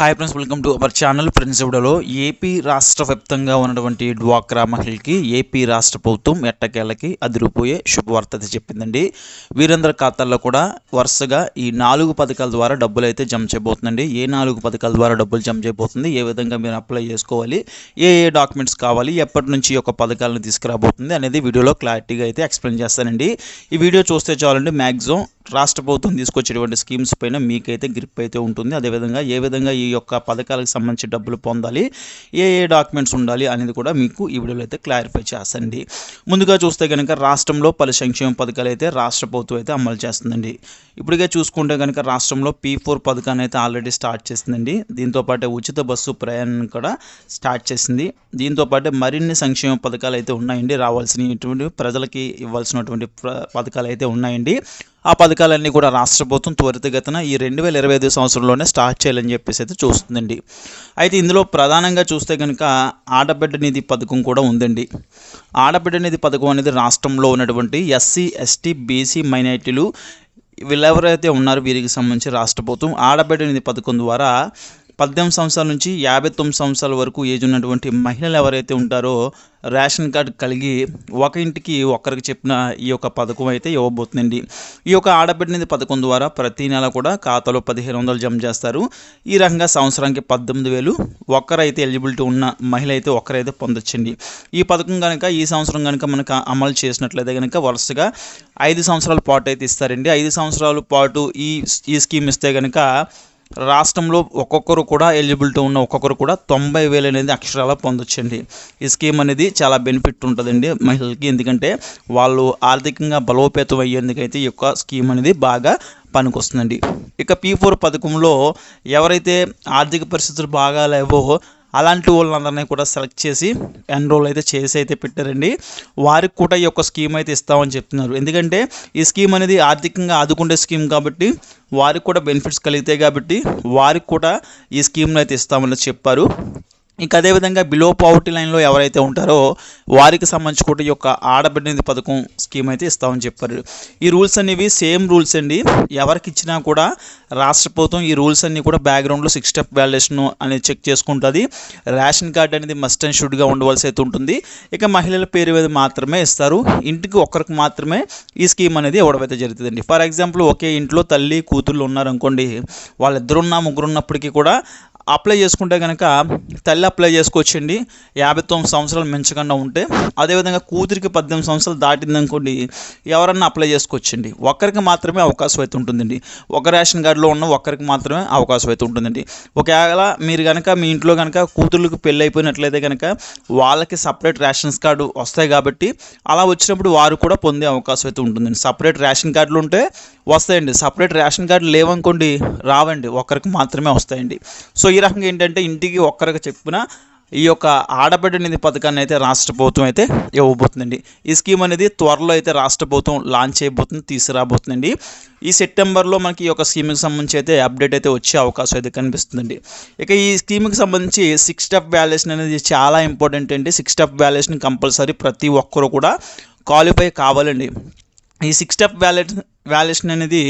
Hi friends welcome to our channel friends ఇవిడలో AP రాష్ట్ర వ్యాప్తంగా ఉన్నటువంటి డ్వాక్రా మహిళకి ఏపీ రాష్ట్ర ప్రభుత్వం ఎట్టకేళ్ళకి అదిరిపోయే శుభవార్త అయితే చెప్పిందండి. వీరందరి ఖాతాల్లో కూడా వరుసగా ఈ నాలుగు పథకాల ద్వారా డబ్బులు అయితే జమ చేయబోతుందండి. ఏ నాలుగు పథకాల ద్వారా డబ్బులు జమ చేయబోతుంది? ఏ విధంగా మీరు అప్లై చేసుకోవాలి? ఏ ఏ డాక్యుమెంట్స్ కావాలి? ఎప్పటి నుంచి ఈ పథకాలను తీసుకురాబోతుంది అనేది వీడియోలో క్లారిటీగా అయితే ఎక్స్ప్లెయిన్ చేస్తానండి. ఈ వీడియో చూస్తే చాలండి మ్యాక్సిమం రాష్ట్ర ప్రభుత్వం తీసుకొచ్చేటువంటి స్కీమ్స్ పైన మీకైతే గ్రిప్ అయితే ఉంటుంది. అదేవిధంగా ఏ విధంగా ఈ యొక్క పథకాలకు సంబంధించి డబ్బులు పొందాలి ఏ ఏ డాక్యుమెంట్స్ ఉండాలి అనేది కూడా మీకు ఈ వీడియోలో అయితే క్లారిఫై చేస్తండి. ముందుగా చూస్తే కనుక రాష్ట్రంలో పలు సంక్షేమ పథకాలు అయితే రాష్ట్ర ప్రభుత్వం అయితే అమలు చేస్తుందండి. ఇప్పటికే చూసుకుంటే కనుక రాష్ట్రంలో పీ ఫోర్ పథకాన్ని అయితే ఆల్రెడీ స్టార్ట్ చేసిందండి దీంతోపాటు ఉచిత బస్సు ప్రయాణం కూడా స్టార్ట్ చేసింది. దీంతోపాటు మరిన్ని సంక్షేమ పథకాలు అయితే ఉన్నాయండి. రావాల్సినటువంటి ప్రజలకి ఇవ్వాల్సినటువంటి పథకాలు అయితే ఉన్నాయండి. ఆ పథకాలన్నీ కూడా రాష్ట్ర ప్రభుత్వం త్వరితగతిన ఈ రెండు వేల ఇరవై ఐదు సంవత్సరంలోనే స్టార్ట్ చేయాలని చెప్పేసి అయితే చూస్తుందండి. అయితే ఇందులో ప్రధానంగా చూస్తే కనుక ఆడబిడ్డ నిధి పథకం కూడా ఉందండి. ఆడబిడ్డ నిధి పథకం అనేది రాష్ట్రంలో ఉన్నటువంటి ఎస్సీ ఎస్టీ బీసీ మైనారిటీలు వీళ్ళెవరైతే ఉన్నారో వీరికి సంబంధించి రాష్ట్ర ప్రభుత్వం ఆడబిడ్డ నిధి పథకం ద్వారా పద్దెనిమిది సంవత్సరాల నుంచి యాభై తొమ్మిది సంవత్సరాల వరకు ఏజ్ ఉన్నటువంటి మహిళలు ఎవరైతే ఉంటారో రేషన్ కార్డు కలిగి ఒక ఇంటికి ఒక్కరికి చెప్పిన ఈ యొక్క పథకం అయితే ఇవ్వబోతుందండి. ఈ యొక్క ఆడబిడ్డనిధి పథకం ద్వారా ప్రతి నెల కూడా ఖాతాలో పదిహేను వందలు జమ చేస్తారు. ఈ రకంగా సంవత్సరానికి పద్దెనిమిది వేలు ఒక్కరైతే ఎలిజిబిలిటీ ఉన్న మహిళ అయితే ఒక్కరైతే పొందొచ్చండి. ఈ పథకం కనుక ఈ సంవత్సరం కనుక మనకు అమలు చేసినట్లయితే కనుక వరుసగా ఐదు సంవత్సరాల పాటు అయితే ఇస్తారండి. ఐదు సంవత్సరాల పాటు ఈ ఈ స్కీమ్ ఇస్తే కనుక రాష్ట్రంలో ఒక్కొక్కరు కూడా ఎలిజిబిలిటీ ఉన్న ఒక్కొక్కరు కూడా తొంభై వేలు అనేది అక్షరాల పొందొచ్చండి. ఈ స్కీమ్ అనేది చాలా బెనిఫిట్ ఉంటుందండి మహిళలకి. ఎందుకంటే వాళ్ళు ఆర్థికంగా బలోపేతం అయ్యేందుకైతే ఈ యొక్క స్కీమ్ అనేది బాగా పనికొస్తుందండి. ఇక పీ ఫోర్ పథకంలో ఎవరైతే ఆర్థిక పరిస్థితులు బాగా లేవో అలాంటి వాళ్ళందరినీ కూడా సెలెక్ట్ చేసి ఎన్రోల్ అయితే చేసి అయితే పెట్టారండి. వారికి కూడా ఈ యొక్క స్కీమ్ అయితే ఇస్తామని చెప్తున్నారు. ఎందుకంటే ఈ స్కీమ్ అనేది ఆర్థికంగా ఆదుకుండే స్కీమ్ కాబట్టి వారికి కూడా బెనిఫిట్స్ కలిగితే కాబట్టి వారికి కూడా ఈ స్కీమ్ను అయితే ఇస్తామని చెప్పారు. ఇంకా అదేవిధంగా బిలో పావర్టీ లైన్లో ఎవరైతే ఉంటారో వారికి సంబంధించి కూడా ఈ యొక్క ఆడబిడ్డ పథకం స్కీమ్ అయితే ఇస్తామని చెప్పారు. ఈ రూల్స్ అనేవి సేమ్ రూల్స్ అండి. ఎవరికి ఇచ్చినా కూడా రాష్ట్ర ప్రభుత్వం ఈ రూల్స్ అన్నీ కూడా బ్యాక్గ్రౌండ్లో సిక్స్ స్టెప్ వ్యాలిడేషన్ అనేది చెక్ చేసుకుంటుంది. రేషన్ కార్డ్ అనేది మస్ట్ అండ్ షుడ్గా ఉండవలసి అయితే ఉంటుంది. ఇక మహిళల పేరు మీద మాత్రమే ఇస్తారు. ఇంటికి ఒక్కరికి మాత్రమే ఈ స్కీమ్ అనేది ఇవ్వడం అయితే జరుగుతుందండి. ఫర్ ఎగ్జాంపుల్ ఒకే ఇంట్లో తల్లి కూతుళ్ళు ఉన్నారనుకోండి వాళ్ళిద్దరున్నా ముగ్గురు ఉన్నప్పటికీ కూడా అప్లై చేసుకుంటే కనుక తల్లి అప్లై చేసుకోవచ్చండి యాభై తొమ్మిది సంవత్సరాలు మించకుండా ఉంటే అదేవిధంగా కూతురికి పద్దెనిమిది సంవత్సరాలు దాటిందనుకోండి ఎవరన్నా అప్లై చేసుకోవచ్చండి ఒక్కరికి మాత్రమే అవకాశం అయితే ఉంటుందండి. ఒక రేషన్ కార్డులో ఉన్న ఒక్కరికి మాత్రమే అవకాశం అయితే ఉంటుందండి. ఒకవేళ మీరు కనుక మీ ఇంట్లో కనుక కూతుర్లకు పెళ్ళి అయిపోయినట్లయితే కనుక వాళ్ళకి సపరేట్ రేషన్స్ కార్డు వస్తాయి కాబట్టి అలా వచ్చినప్పుడు వారు కూడా పొందే అవకాశం అయితే ఉంటుందండి. సపరేట్ రేషన్ కార్డులు ఉంటే వస్తాయండి. సపరేట్ రేషన్ కార్డు లేవనుకోండి రావండి. ఒక్కరికి మాత్రమే వస్తాయండి. సో ఈ రకంగా ఏంటంటే ఇంటికి ఒక్కరికి చెప్పిన ఈ యొక్క ఆడబిడ్డ నిధి పథకాన్ని అయితే రాష్ట్ర ప్రభుత్వం అయితే ఇవ్వబోతుందండి. ఈ స్కీమ్ అనేది త్వరలో అయితే రాష్ట్ర ప్రభుత్వం లాంచ్ చేయబోతుంది తీసుకురాబోతుందండి. ఈ సెప్టెంబర్లో మనకి ఈ యొక్క స్కీమ్కి సంబంధించి అయితే అప్డేట్ అయితే వచ్చే అవకాశం అయితే కనిపిస్తుందండి. ఇక ఈ స్కీమ్కి సంబంధించి సిక్స్ స్టెప్ వ్యాల్యుయేషన్ అనేది చాలా ఇంపార్టెంట్ అండి. సిక్స్ స్టెప్ వ్యాల్యుయేషన్ కంపల్సరీ ప్రతి ఒక్కరు కూడా క్వాలిఫై కావాలండి. ఈ సిక్స్ స్టెప్ వ్యాలెట్ వ్యాల్యుయేషన్ అనేది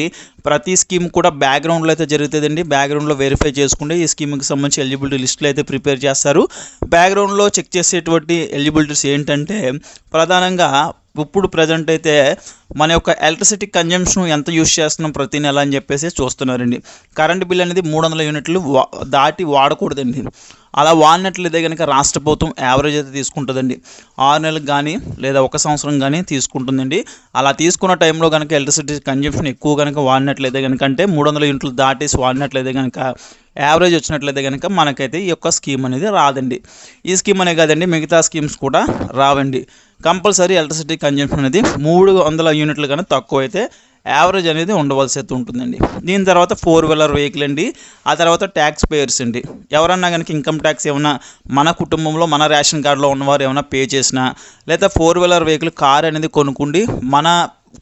ప్రతి స్కీమ్ కూడా బ్యాక్గ్రౌండ్లో అయితే జరుగుతుందండి. బ్యాక్గ్రౌండ్లో వెరిఫై చేసుకుంటే ఈ స్కీమ్కి సంబంధించి ఎలిజిబిలిటీ లిస్టులు అయితే ప్రిపేర్ చేస్తారు. బ్యాక్గ్రౌండ్లో చెక్ చేసేటువంటి ఎలిజిబిలిటీస్ ఏంటంటే ప్రధానంగా ఇప్పుడు ప్రజెంట్ అయితే మన యొక్క ఎలక్ట్రిసిటీ కన్జంప్షన్ ఎంత యూస్ చేస్తున్నాం ప్రతి నెల అని చెప్పేసి చూస్తున్నారండి. కరెంట్ బిల్ అనేది మూడు వందల యూనిట్లు వా- దాటి వాడకూడదండి. అలా వాడినట్లయితే కనుక రాష్ట్ర ప్రభుత్వం యావరేజ్ అయితే తీసుకుంటుందండి. ఆరు నెలలకు కానీ లేదా ఒక సంవత్సరం కానీ తీసుకుంటుందండి. అలా తీసుకున్న టైంలో కనుక ఎలక్ట్రిసిటీ కన్జంప్షన్ ఎక్కువ కనుక వాడినట్లయితే కనుక అంటే మూడు వందల యూనిట్లు దాటేసి వాడినట్లయితే కనుక యావరేజ్ వచ్చినట్లయితే కనుక మనకైతే ఈ యొక్క స్కీమ్ అనేది రాదండి. ఈ స్కీమ్ అనే కాదండి మిగతా స్కీమ్స్ కూడా రావండి. కంపల్సరీ ఎలక్ట్రిసిటీ కన్జంప్షన్ అనేది మూడు వందల యూనిట్లు కన్నా తక్కువ అయితే యావరేజ్ అనేది ఉండవలసి అయితే ఉంటుందండి. దీని తర్వాత ఫోర్ వీలర్ వెహికల్ అండి. ఆ తర్వాత ట్యాక్స్ పేయర్స్ అండి. ఎవరన్నా కనుక ఇన్కమ్ ట్యాక్స్ ఏమైనా మన కుటుంబంలో మన రేషన్ కార్డులో ఉన్నవారు ఏమైనా పే చేసినా లేదా ఫోర్ వీలర్ వెహికల్ కార్ అనేది కొనుక్కుండి మన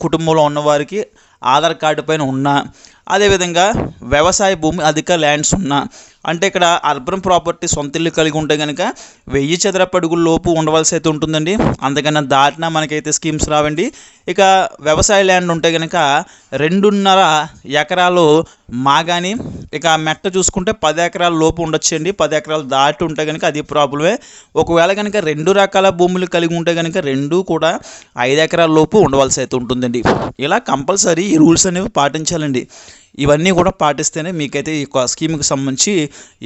కుటుంబంలో ఉన్నవారికి ఆధార్ కార్డు పైన ఉన్న అదేవిధంగా వ్యవసాయ భూమి అధిక ల్యాండ్స్ ఉన్నా అంటే ఇక్కడ అర్బన్ ప్రాపర్టీ సొంత ఇల్లు కలిగి ఉంటే కనుక వెయ్యి చదరపడుగుల లోపు ఉండవలసి అయితే ఉంటుందండి. అందుకన్నా దాటినా మనకైతే స్కీమ్స్ రావండి. ఇక వ్యవసాయ ల్యాండ్ ఉంటే కనుక రెండున్నర ఎకరాలు మాగాని ఇక మెట్ట చూసుకుంటే పది ఎకరాల లోపు ఉండొచ్చండి. పది ఎకరాలు దాటి ఉంటే కనుక అది ప్రాబ్లమే. ఒకవేళ కనుక రెండు రకాల భూములు కలిగి ఉంటే కనుక రెండు కూడా ఐదు ఎకరాల లోపు ఉండవలసి అయితే ఉంటుందండి. ఇలా కంపల్సరీ ఈ రూల్స్ అనేవి పాటించాలండి. ఇవన్నీ కూడా పాటిస్తేనే మీకైతే ఈ స్కీమ్కి సంబంధించి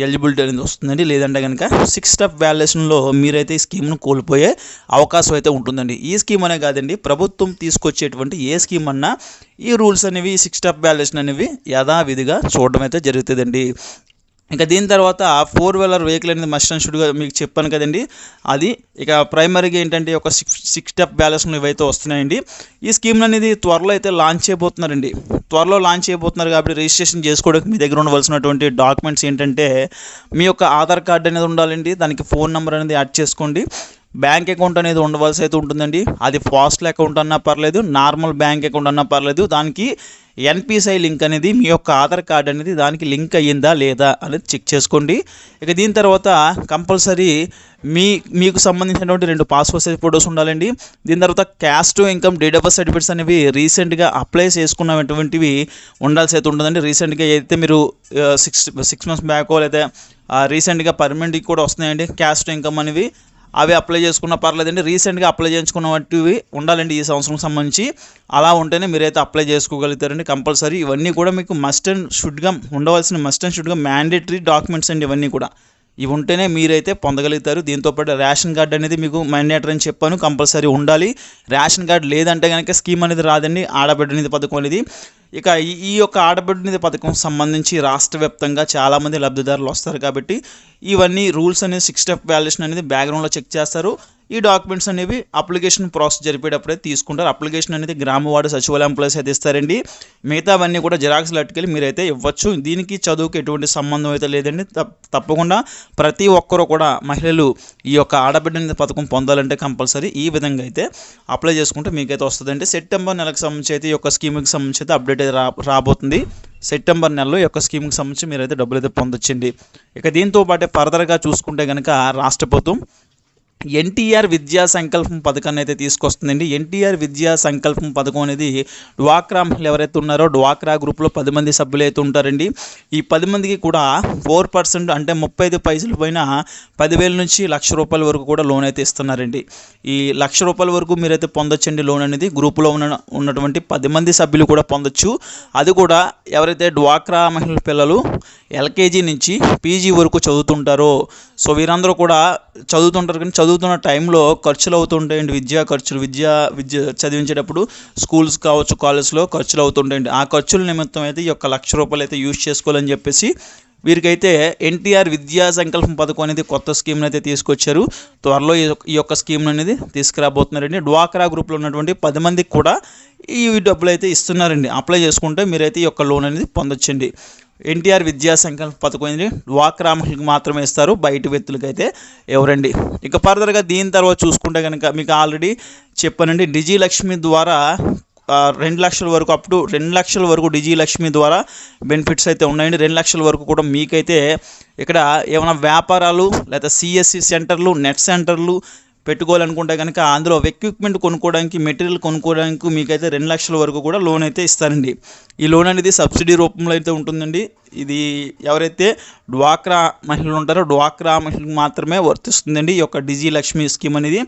ఎలిజిబిలిటీ అనేది వస్తుందండి. లేదంటే కనుక సిక్స్ స్టెప్ వ్యాల్యుయేషన్లో మీరైతే ఈ స్కీమ్ను కోల్పోయే అవకాశం అయితే ఉంటుందండి. ఈ స్కీమ్ అనే కాదండి ప్రభుత్వం తీసుకొచ్చేటువంటి ఏ స్కీమ్ అన్నా ఈ రూల్స్ అనేవి సిక్స్ స్టెప్ వ్యాల్యుయేషన్ అనేవి యథావిధిగా చూడడం అయితే జరుగుతుందండి. ఇంకా దీని తర్వాత ఫోర్ వీలర్ వెహికల్ అనేది మస్ట్ అండ్ షుడ్గా మీకు చెప్పాను కదండి. అది ఇక ప్రైమరీగా ఏంటంటే ఒక సిక్స్ సిక్స్ స్టెప్ బ్యాలెన్స్ ఇవైతే వస్తున్నాయండి. ఈ స్కీమ్ అనేది త్వరలో అయితే లాంచ్ చేయబోతున్నారండి. త్వరలో లాంచ్ చేయబోతున్నారు కాబట్టి రిజిస్ట్రేషన్ చేసుకోవడానికి మీ దగ్గర ఉండవలసినటువంటి డాక్యుమెంట్స్ ఏంటంటే మీ యొక్క ఆధార్ కార్డు అనేది ఉండాలండి. దానికి ఫోన్ నెంబర్ అనేది యాడ్ చేసుకోండి. బ్యాంక్ అకౌంట్ అనేది ఉండవలసి అయితే ఉంటుందండి. అది ఫాస్ట్ల అకౌంట్ అన్నా పర్లేదు నార్మల్ బ్యాంక్ అకౌంట్ అన్నా పర్లేదు దానికి ఎన్పిసిఐ లింక్ అనేది మీ యొక్క ఆధార్ కార్డ్ అనేది దానికి లింక్ అయ్యిందా లేదా అనేది చెక్ చేసుకోండి. ఇక దీని తర్వాత కంపల్సరీ మీ మీకు సంబంధించినటువంటి రెండు పాస్పోర్ట్ సైజ్ ఫొటోస్ ఉండాలండి. దీని తర్వాత caste income date of birth certificates అనేవి రీసెంట్గా అప్లై చేసుకున్నటువంటివి ఉండాల్సి అయితే ఉంటుందండి. రీసెంట్గా అయితే మీరు సిక్స్ సిక్స్ మంత్స్ బ్యాక్ లేదా రీసెంట్గా పర్మనెంట్కి కూడా వస్తున్నాయండి క్యాస్ట్ ఇన్కమ్ అనేవి. అవి అప్లై చేసుకున్న పర్లేదండి. రీసెంట్గా అప్లై చేయించుకున్నటువంటివి ఉండాలండి ఈ సంవత్సరం సంబంధించి. అలా ఉంటేనే మీరైతే అప్లై చేసుకోగలుగుతారండి కంపల్సరీ. ఇవన్నీ కూడా మీకు మస్ట్ అండ్ షుడ్గా ఉండవలసిన మస్ట్ అండ్ షుడ్గా మ్యాండేటరీ డాక్యుమెంట్స్ అండి ఇవన్నీ కూడా. ఇవి ఉంటేనే మీరైతే పొందగలుగుతారు. దీంతోపాటు రేషన్ కార్డు అనేది మీకు మ్యాండేటరీ అని చెప్పాను కంపల్సరీ ఉండాలి. రేషన్ కార్డు లేదంటే కనుక స్కీమ్ అనేది రాదండి. ఆడబిడ్డ అనేది పథకం అనేది. ఇక ఈ ఈ యొక్క ఆడబిడ్డ నిధి పథకం సంబంధించి రాష్ట్ర వ్యాప్తంగా చాలామంది లబ్ధిదారులు వస్తారు కాబట్టి ఇవన్నీ రూల్స్ అనేది సిక్స్ స్టెప్ వ్యాల్యుయేషన్ అనేది బ్యాక్గ్రౌండ్లో చెక్ చేస్తారు. ఈ డాక్యుమెంట్స్ అనేవి అప్లికేషన్ ప్రాసెస్ జరిపేటప్పుడే తీసుకుంటారు. అప్లికేషన్ అనేది గ్రామ వార్డు సచివాలయం ఎంప్లాయీస్ అయితే ఇస్తారండి. మిగతావన్నీ కూడా జిరాక్స్లు అట్టుకెళ్ళి మీరైతే ఇవ్వచ్చు. దీనికి చదువుకి ఎటువంటి సంబంధం అయితే లేదండి. తప్పకుండా ప్రతి ఒక్కరూ కూడా మహిళలు ఈ యొక్క ఆడబిడ్డ నిధి పథకం పొందాలంటే కంపల్సరీ ఈ విధంగా అయితే అప్లై చేసుకుంటే మీకైతే వస్తుందండి. సెప్టెంబర్ నెలకు సంబంధించి అయితే ఈ యొక్క స్కీమ్కి సంబంధించి అయితే అప్డేట్ అయితే రా రాబోతుంది. సెప్టెంబర్ నెలలో ఈ యొక్క స్కీమ్కి సంబంధించి మీరైతే డబ్బులు అయితే పొందొచ్చండి. ఇక దీంతో పాటే ఫర్దర్గా చూసుకుంటే కనుక రాష్ట్ర ప్రభుత్వం ఎన్టీఆర్ విద్యా సంకల్పం పథకాన్ని అయితే తీసుకొస్తుందండి. ఎన్టీఆర్ విద్యా సంకల్పం పథకం అనేది డ్వాక్రా మహిళలు ఎవరైతే ఉన్నారో డ్వాక్రా గ్రూప్లో పది మంది సభ్యులు అయితే ఉంటారండి. ఈ పది మందికి కూడా ఫోర్ పర్సెంట్ అంటే ముప్పై ఐదు పైసలు పైన పదివేల నుంచి లక్ష రూపాయల వరకు కూడా లోన్ అయితే ఇస్తున్నారండి. ఈ లక్ష రూపాయల వరకు మీరైతే పొందొచ్చండి లోన్ అనేది. గ్రూపులో ఉన్న ఉన్నటువంటి పది మంది సభ్యులు కూడా పొందొచ్చు. అది కూడా ఎవరైతే డ్వాక్రా మహిళల పిల్లలు ఎల్కేజీ నుంచి పీజీ వరకు చదువుతుంటారో సో వీరందరూ కూడా చదువుతుంటారు కానీ చదువుతున్న టైంలో ఖర్చులు అవుతుంటాయండి విద్యా ఖర్చులు విద్యా విద్య చదివించేటప్పుడు స్కూల్స్ కావచ్చు కాలేజ్లో ఖర్చులు అవుతుంటాయండి ఆ ఖర్చుల నిమిత్తం అయితే ఈ యొక్క లక్ష రూపాయలు అయితే యూజ్ చేసుకోవాలని చెప్పేసి వీరికైతే ఎన్టీఆర్ విద్యా సంకల్పం పథకం అనేది కొత్త స్కీమ్ని అయితే తీసుకొచ్చారు. త్వరలో ఈ యొక్క- ఈ యొక్క స్కీమ్ అనేది తీసుకురాబోతున్నారండి. డ్వాక్రా గ్రూప్లో ఉన్నటువంటి పది మందికి కూడా ఈ డబ్బులు అయితే ఇస్తున్నారండి. అప్లై చేసుకుంటే మీరైతే ఈ యొక్క లోన్ అనేది పొందొచ్చండి. ఎన్టీఆర్ విద్యా సంకల్ప పథకం అనేది డ్వాక్రా మాత్రమే ఇస్తారు. బయట వ్యక్తులకి అయితే ఎవరండి? ఇక ఫర్దర్గా దీని తర్వాత చూసుకుంటే కనుక మీకు ఆల్రెడీ చెప్పానండి. డిజీ లక్ష్మి ద్వారా రెండు లక్షల వరకు అప్ టు రెండు లక్షల వరకు డిజీ లక్ష్మి ద్వారా బెనిఫిట్స్ అయితే ఉన్నాయండి. రెండు లక్షల వరకు కూడా మీకైతే ఇక్కడ ఏమైనా వ్యాపారాలు లేదా సిఎస్సి సెంటర్లు నెట్ సెంటర్లు పెట్టుకోవాలనుకుంటే కనుక అందులో ఎక్విప్మెంట్ కొనుక్కోవడానికి మెటీరియల్ కొనుక్కోవడానికి మీకైతే రెండు లక్షల వరకు కూడా లోన్ అయితే ఇస్తారండి. ఈ లోన్ అనేది సబ్సిడీ రూపంలో అయితే ఉంటుందండి. ఇది ఎవరైతే డ్వాక్రా మహిళలు ఉంటారో డ్వాక్రా మహిళలకు మాత్రమే వర్తిస్తుందండి ఈ యొక్క డిజీ లక్ష్మి స్కీమ్ అనేది.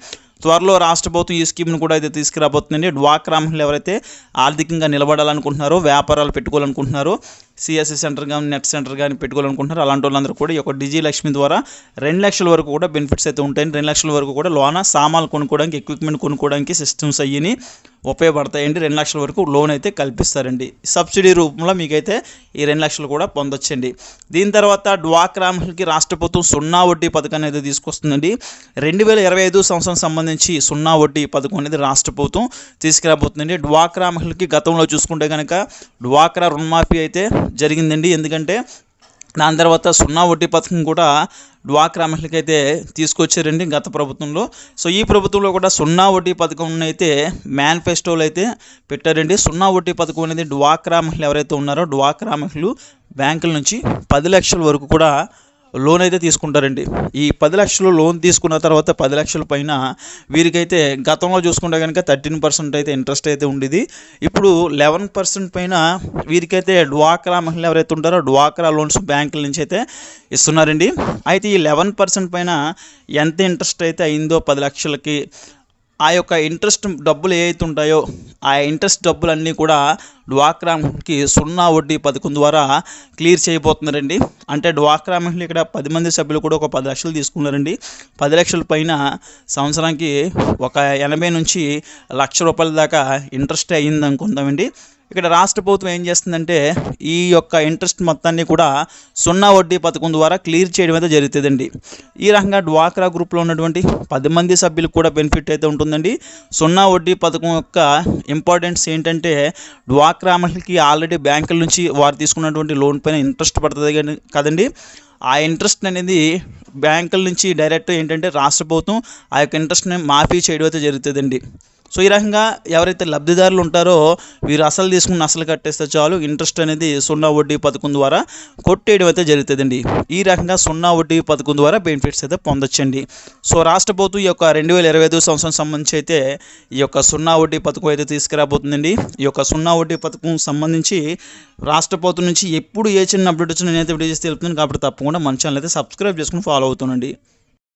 త్వరలో రాష్ట్ర ప్రభుత్వం ఈ స్కీమ్ను కూడా అయితే తీసుకురాబోతుందండి. డ్వాక్రా మహిళలు ఎవరైతే ఆర్థికంగా నిలబడాలనుకుంటున్నారో వ్యాపారాలు పెట్టుకోవాలనుకుంటున్నారో సిఎస్సి సెంటర్ కానీ నెట్ సెంటర్ కానీ పెట్టుకోవాలనుకుంటున్నారు అలాంటి వాళ్ళందరూ కూడా ఈ యొక్క డిజీ లక్ష్మి ద్వారా రెండు లక్షల వరకు కూడా బెనిఫిట్స్ అయితే ఉంటాయండి. రెండు లక్షల వరకు కూడా లోన సామాన్లు కొనుక్కోవడానికి ఎక్విప్మెంట్ కొనుక్కోవడానికి సిస్టమ్స్ అయ్యి ఉపయోగపడతాయండి. రెండు లక్షల వరకు లోన్ అయితే కల్పిస్తారండి. సబ్సిడీ రూపంలో మీకైతే ఈ రెండు లక్షలు కూడా పొందొచ్చండి. దీని తర్వాత డ్వాక్రా మహిళకి రాష్ట్ర ప్రభుత్వం సున్నా వడ్డీ పథకం అనేది తీసుకొస్తుందండి. రెండు వేల ఇరవై ఐదు సంవత్సరం సంబంధించి సున్నా వడ్డీ పథకం అనేది రాష్ట్ర ప్రభుత్వం తీసుకురాబోతుందండి. డ్వాక్రా మహిళకి గతంలో చూసుకుంటే కనుక డ్వాక్రా రుణమాఫీ అయితే జరిగిందండి. ఎందుకంటే దాని తర్వాత సున్నా వడ్డీ పథకం కూడా డ్వాక్రా మహిళకి అయితే తీసుకొచ్చారండి గత ప్రభుత్వంలో. సో ఈ ప్రభుత్వంలో కూడా సున్నా వడ్డీ పథకం అయితే మేనిఫెస్టోలు అయితే పెట్టారండి. సున్నా వడ్డీ పథకం అనేది డ్వాక్రా మహిళలు ఎవరైతే ఉన్నారో డ్వాక్రా మహిళలు బ్యాంకుల నుంచి పది లక్షల వరకు కూడా లోన్ అయితే తీసుకుంటారండి. ఈ పది లక్షలు లోన్ తీసుకున్న తర్వాత పది లక్షల పైన వీరికైతే గతంలో చూసుకుంటే కనుక థర్టీన్ పర్సెంట్ అయితే ఇంట్రెస్ట్ అయితే ఉండేది. ఇప్పుడు లెవెన్ పర్సెంట్ పైన వీరికైతే డ్వాక్రా మహిళలు ఎవరైతే ఉంటారో డ్వాక్రా లోన్స్ బ్యాంకుల నుంచి అయితే ఇస్తున్నారండి. అయితే ఈ లెవెన్ పర్సెంట్ పైన ఎంత ఇంట్రెస్ట్ అయితే అయిందో పది లక్షలకి ఆ యొక్క ఇంట్రెస్ట్ డబ్బులు ఏవైతే ఉంటాయో ఆ ఇంట్రెస్ట్ డబ్బులన్నీ కూడా డ్వాక్రాకి సున్నా వడ్డీ పథకం ద్వారా క్లియర్ చేయబోతున్నారండి. అంటే డ్వాక్రా మహిళలు ఇక్కడ పది మంది సభ్యులు కూడా ఒక పది లక్షలు తీసుకున్నారండి. పది లక్షల పైన సంవత్సరానికి ఒక ఎనభై నుంచి లక్ష రూపాయల దాకా ఇంట్రెస్ట్ అయ్యింది అనుకుందామండి ఇక్కడ రాష్ట్ర ప్రభుత్వం ఏం చేస్తుందంటే ఈ యొక్క ఇంట్రెస్ట్ మొత్తాన్ని కూడా సున్నా వడ్డీ పథకం ద్వారా క్లియర్ చేయడం అయితే జరుగుతుందండి. ఈ రకంగా డ్వాక్రా గ్రూప్లో ఉన్నటువంటి పది మంది సభ్యులకు కూడా బెనిఫిట్ అయితే ఉంటుందండి. సున్నా వడ్డీ పథకం యొక్క ఇంపార్టెన్స్ ఏంటంటే డ్వాక్రా మహిళకి ఆల్రెడీ బ్యాంకుల నుంచి వారు తీసుకున్నటువంటి లోన్ పైన ఇంట్రెస్ట్ పడుతుంది కానీ కదండి. ఆ ఇంట్రెస్ట్ అనేది బ్యాంకుల నుంచి డైరెక్ట్ ఏంటంటే రాష్ట్ర ప్రభుత్వం ఆ యొక్క ఇంట్రెస్ట్ని మాఫీ చేయడం అయితే జరుగుతుందండి. సో ఈ రకంగా ఎవరైతే లబ్ధిదారులు ఉంటారో వీరు అసలు తీసుకున్న అసలు కట్టేస్తే చాలు ఇంట్రెస్ట్ అనేది సున్నా వడ్డీ పథకం ద్వారా కొట్టేయడం అయితే జరుగుతుందండి. ఈ రకంగా సున్నా వడ్డీ పథకం ద్వారా బెనిఫిట్స్ అయితే పొందొచ్చండి. సో రాష్ట్ర ప్రభుత్వం ఈ యొక్క రెండు వేల ఇరవై ఐదు సంవత్సరం సంబంధించి అయితే ఈ యొక్క సున్నా వడ్డీ పథకం అయితే తీసుకురాబోతుందండి. ఈ యొక్క సున్నా వడ్డీ పథకం సంబంధించి రాష్ట్ర ప్రభుత్వం నుంచి ఎప్పుడు ఏ చిన్న అప్డేట్ వచ్చినా నేనైతే వీడియో చేసి తెలుపుతున్నాను కాబట్టి తప్పకుండా మన ఛానల్ అయితే సబ్స్క్రైబ్ చేసుకుని ఫాలో అవుతానండి